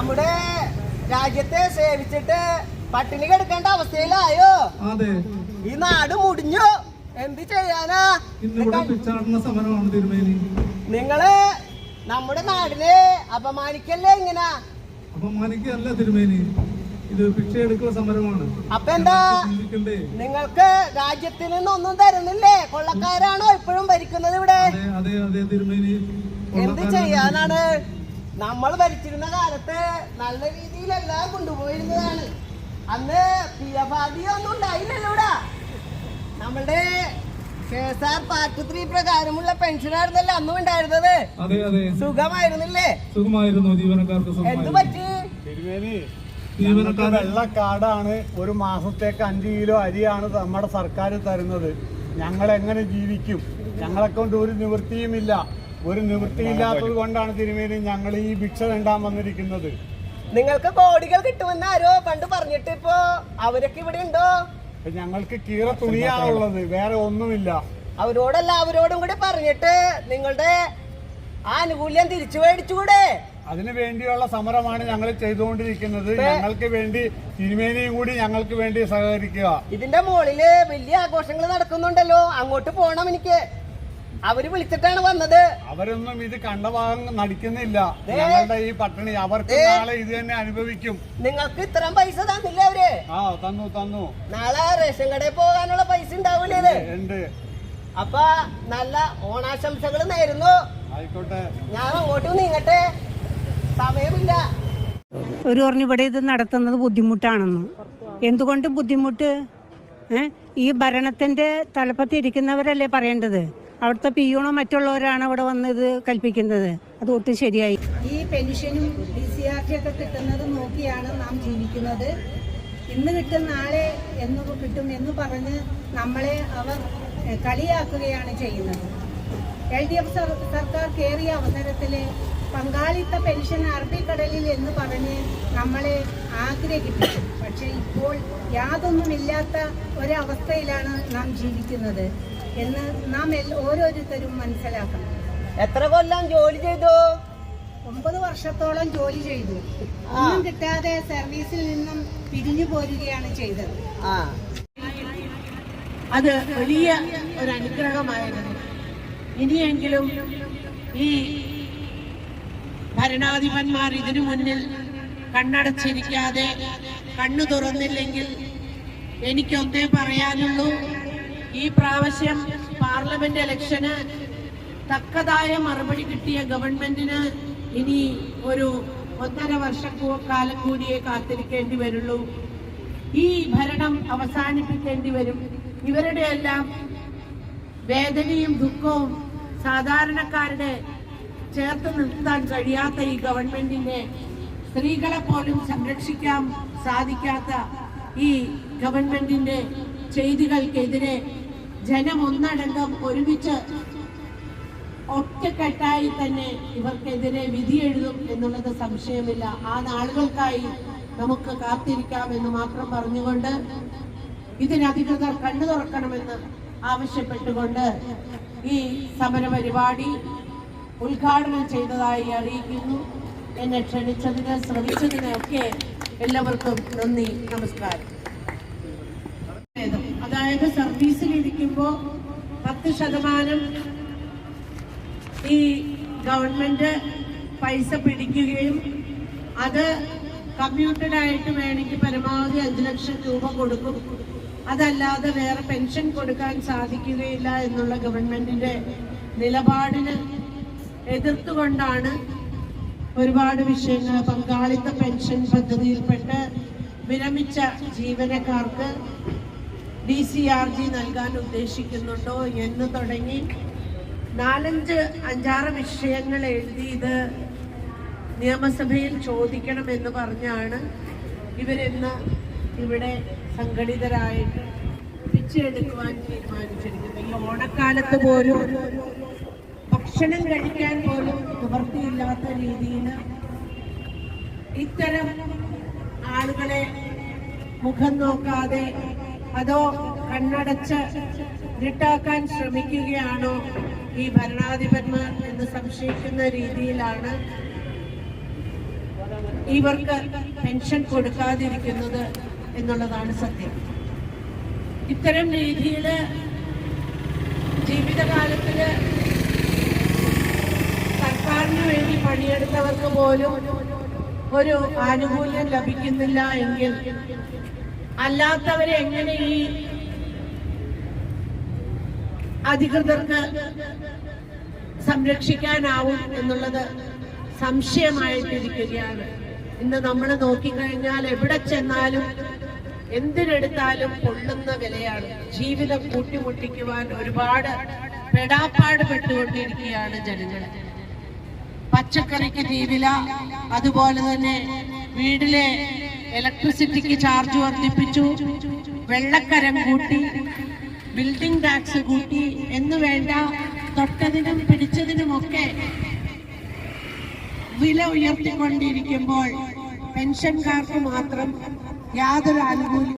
നമ്മുടെ രാജ്യത്തെ സേവിച്ചിട്ട് പട്ടിണി കിടക്കേണ്ട അവസ്ഥയിലായോ? അതെ. ഈ നാട് മുടിഞ്ഞു. എന്ത് ചെയ്യാനാ? നിങ്ങൾ നമ്മുടെ നാടിനെ അപമാനിക്കല്ലേ ഇങ്ങനെ? അപമാനിക്കല്ല തിരുമേനി. ഇത് ഭിക്ഷയെടുക്കുന്ന സമരമാണ്. അപ്പൊ എന്താ? നിങ്ങൾക്ക് രാജ്യത്തിൽ നിന്നൊന്നും തരുന്നില്ലേ? കൊള്ളക്കാരാണോ ഇപ്പോഴും ഭരിക്കുന്നത് ഇവിടെ? അതെ അതെ തിരുമേനി. എന്ത് ചെയ്യാനാണ്? നമ്മൾ ഭരിച്ചിരുന്ന കാലത്ത് നല്ല രീതിയിലെല്ലാം കൊണ്ടുപോയിരുന്നതാണ്. അന്ന് പി എഫ് ഒന്നും ഉണ്ടായില്ലല്ലോ ഇവിടെ. നമ്മളുടെ K S R part three പ്രകാരമുള്ള പെൻഷനായിരുന്നല്ലോ അന്നും ഉണ്ടായിരുന്നത്. അതെ അതെ. സുഖമായിരുന്നില്ലേ? സുഖമായിരുന്നു ജീവനക്കാർക്ക് എന്ത് പറ്റി? വെള്ള കാർഡാണ് ഒരു മാസത്തേക്ക് അഞ്ച് കിലോ അരിയാണ് നമ്മുടെ സർക്കാർ തരുന്നത്. ഞങ്ങൾ എങ്ങനെ ജീവിക്കും? ഞങ്ങളെ കൊണ്ട് ഒരു നിവൃത്തിയുമില്ല. ഒരു നിവൃത്തിയില്ലാത്തത് കൊണ്ടാണ് തിരുമേനി ഞങ്ങൾ ഈ ഭിക്ഷ രണ്ടാൻ വന്നിരിക്കുന്നത്. നിങ്ങൾക്ക് കോടികൾ കിട്ടുമെന്ന് ആരോ പണ്ട് പറഞ്ഞിട്ട് ഇപ്പോ അവരൊക്കെ ഇവിടെ ഉണ്ടോ? ഞങ്ങൾക്ക് കീറ തുണിയാണുള്ളത് വേറെ ഒന്നുമില്ല. അവരോടല്ല അവരോടും കൂടി പറഞ്ഞിട്ട് നിങ്ങളുടെ ആനുകൂല്യം തിരിച്ചു മേടിച്ചുകൂടെ? അതിനു വേണ്ടിയുള്ള സമരമാണ് ഞങ്ങൾ ചെയ്തുകൊണ്ടിരിക്കുന്നത്. ഞങ്ങൾക്ക് വേണ്ടി തിരുമേനിയും കൂടി ഞങ്ങൾക്ക് വേണ്ടി സഹകരിക്കുക. ഇതിന്റെ മുകളിൽ വലിയ ആഘോഷങ്ങൾ നടക്കുന്നുണ്ടല്ലോ. അങ്ങോട്ട് പോണം എനിക്ക്. അവർ വിളിച്ചിട്ടാണ് വന്നത്. അവരൊന്നും ഇത് കണ്ട ഭാഗം നടിക്കുന്നില്ല. ഞങ്ങളുടെ ഈ പട്ടിണി അവർക്ക് നാളെ ഇത് തന്നെ അനുഭവിക്കും. നിങ്ങൾക്ക് ഇത്രയും പൈസ തന്നില്ല അവർ? ആ തന്നു തന്നു. നാളെ റേഷൻ കടയിൽ പോകാനുള്ള പൈസ ഉണ്ടാവൂലേ ഉണ്ട് അപ്പൊ നല്ല ഓണാശംസകൾ നേരുന്നു. ആയിക്കോട്ടെ. ഞാൻ അങ്ങോട്ട് നീങ്ങട്ടെ. സമയമില്ല. ഒരു പറഞ്ഞു ഇവിടെ ഇത് നടത്തുന്നത് ബുദ്ധിമുട്ടാണെന്ന്. എന്തുകൊണ്ട് ബുദ്ധിമുട്ട്? ഈ ഭരണത്തിന്റെ തലപ്പത്തിരിക്കുന്നവരല്ലേ പറയേണ്ടത്? അവിടുത്തെ പി യുണോ മറ്റുള്ളവരാണ് അവിടെ വന്ന് ഇത് കൽപ്പിക്കുന്നത്. അത് ഒട്ടും ശരിയായി. ഈ പെൻഷനും ഡി സി ആർ ടി ഒക്കെ കിട്ടുന്നത് നോക്കിയാണ് നാം ജീവിക്കുന്നത്. ഇന്ന് കിട്ടും നാളെ എന്ന് കിട്ടും എന്ന് പറഞ്ഞ് നമ്മളെ അവർ കളിയാക്കുകയാണ് ചെയ്യുന്നത്. എൽ ഡി എഫ് സർക്കാർ കയറിയ അവസരത്തിൽ പങ്കാളിത്ത പെൻഷൻ അറബിക്കടലിൽ എന്ന് പറഞ്ഞ് നമ്മളെ ആഗ്രഹിപ്പിച്ചു. പക്ഷേ ഇപ്പോൾ യാതൊന്നുമില്ലാത്ത ഒരവസ്ഥയിലാണ് നാം ജീവിക്കുന്നത്. എന്ന് നാം ഓരോരുത്തരും മനസ്സിലാക്കണം. എത്ര കൊല്ലം ജോലി ചെയ്തു? ഒമ്പത് വർഷത്തോളം ജോലി ചെയ്തു. ഒന്നും കിട്ടാതെ സർവീസിൽ നിന്നും പിരിഞ്ഞു പോരുകയാണ് ചെയ്തത്. ആ. അത് വലിയ ഒരു അനുഗ്രഹമായിരുന്നു ഇനിയെങ്കിലും ഈ ഭരണാധിപന്മാർ ഇതിനു മുന്നിൽ കണ്ണടച്ചിരിക്കാതെ കണ്ണു തുറന്നില്ലെങ്കിൽ എനിക്കൊന്നേ പറയാനുള്ളൂ ഈ പ്രാവശ്യം പാർലമെന്റ് ഇലക്ഷന് തക്കതായ മറുപടി കിട്ടിയ ഗവൺമെന്റിന് ഇനി ഒരു ഒന്നര വർഷം കൂ- കാലം കൂടിയേ കാത്തിരിക്കേണ്ടി വരുള്ളൂ. ഈ ഭരണം അവസാനിപ്പിക്കേണ്ടി വരും. ഇവരുടെ എല്ലാം വേദനയും ദുഃഖവും സാധാരണക്കാരുടെ ചേർത്ത് നിർത്താൻ കഴിയാത്ത ഈ ഗവൺമെന്റിന്റെ സ്ത്രീകളെ പോലും സംരക്ഷിക്കാൻ സാധിക്കാത്ത ഈ ഗവൺമെന്റിന്റെ ചെയ്തികൾക്കെതിരെ ജനം ഒന്നടങ്കം ഒരുമിച്ച് ഒറ്റക്കെട്ടായി തന്നെ ഇവർക്കെതിരെ വിധി എഴുതും എന്നുള്ളത് സംശയമില്ല. ആ നാളുകൾക്കായി നമുക്ക് കാത്തിരിക്കാം എന്ന് മാത്രം പറഞ്ഞുകൊണ്ട് ഇതിനധികൃതർ കണ്ണു തുറക്കണമെന്ന് ആവശ്യപ്പെട്ടുകൊണ്ട് ഈ സമര പരിപാടി ഉദ്ഘാടനം ചെയ്തതായി അറിയിക്കുന്നു. എന്നെ ക്ഷണിച്ചതിന് ശ്രമിച്ചതിന് ഒക്കെ എല്ലാവർക്കും നന്ദി നമസ്കാരം. അതായത് സർവീസിലിരിക്കുമ്പോൾ പത്ത് ശതമാനം ഈ ഗവൺമെന്റ് പൈസ പിടിക്കുകയും അത് കമ്മ്യൂട്ടഡായിട്ട് വേണമെങ്കിൽ പരമാവധി അഞ്ച് ലക്ഷം രൂപ കൊടുക്കും. അതല്ലാതെ വേറെ പെൻഷൻ കൊടുക്കാൻ സാധിക്കുകയില്ല എന്നുള്ള ഗവൺമെന്റിന്റെ നിലപാടിന് എതിർത്തുകൊണ്ടാണ് ഒരുപാട് വിഷയങ്ങൾ. പങ്കാളിത്ത പെൻഷൻ പദ്ധതിയിൽപ്പെട്ട് വിരമിച്ച ജീവനക്കാർക്ക് ഡി സി ആർ ജി നൽകാൻ ഉദ്ദേശിക്കുന്നുണ്ടോ എന്ന് തുടങ്ങി നാലഞ്ച് അഞ്ചാറ് വിഷയങ്ങൾ എഴുതി ഇത് നിയമസഭയിൽ ചോദിക്കണമെന്ന് പറഞ്ഞാണ് ഇവരിന്ന് ഇവിടെ സംഘടിതരായിട്ട് പിച്ചെടുക്കുവാൻ തീരുമാനിച്ചിരിക്കുന്നത്. ഈ ഓണക്കാലത്ത് പോലും ഭക്ഷണം കഴിക്കാൻ പോലും നിവൃത്തിയില്ലാത്ത രീതിയിൽ ഇത്തരം ആളുകളെ മുഖം നോക്കാതെ അതോ കണ്ണടച്ച് ഇരുട്ടാക്കാൻ ശ്രമിക്കുകയാണോ ഈ ഭരണാധിപന്മാർ എന്ന് സംശയിക്കുന്ന രീതിയിലാണ് ഇവർക്ക് പെൻഷൻ കൊടുക്കാതിരിക്കുന്നത് എന്നുള്ളതാണ് സത്യം. ഇത്തരം രീതിയിൽ ജീവിതകാലത്തിൽ സർക്കാരിന് വേണ്ടി പണിയെടുത്തവർക്ക് പോലും ഒരു ആനുകൂല്യം ലഭിക്കുന്നില്ല എങ്കിൽ അല്ലാത്തവരെ എങ്ങനെ ഈ അധികൃതർക്ക് സംരക്ഷിക്കാനാവും എന്നുള്ളത് സംശയമായിട്ടിരിക്കുകയാണ്. ഇന്ന് നമ്മൾ നോക്കിക്കഴിഞ്ഞാൽ എവിടെ ചെന്നാലും എന്തിനെടുത്താലും കൊള്ളുന്ന വിലയാണ്. ജീവിതം കൂട്ടിമുട്ടിക്കുവാൻ ഒരുപാട് പെടാപ്പാട് പെട്ടുകൊണ്ടിരിക്കുകയാണ് ജനങ്ങൾ പച്ചക്കറിക്ക് തീവില അതുപോലെ തന്നെ വീട്ടിലെ ഇലക്ട്രിസിറ്റിക്ക് ചാർജ് വർദ്ധിപ്പിച്ചു. വെള്ളക്കരം കൂട്ടി. ബിൽഡിംഗ് ടാക്സ് കൂട്ടി. എന്ന് വേണ്ട തൊട്ടതിനും പിടിച്ചതിനുമൊക്കെ വില ഉയർത്തിക്കൊണ്ടിരിക്കുമ്പോൾ പെൻഷൻകാർക്ക് മാത്രം യാതൊരു ആനുകൂല്യം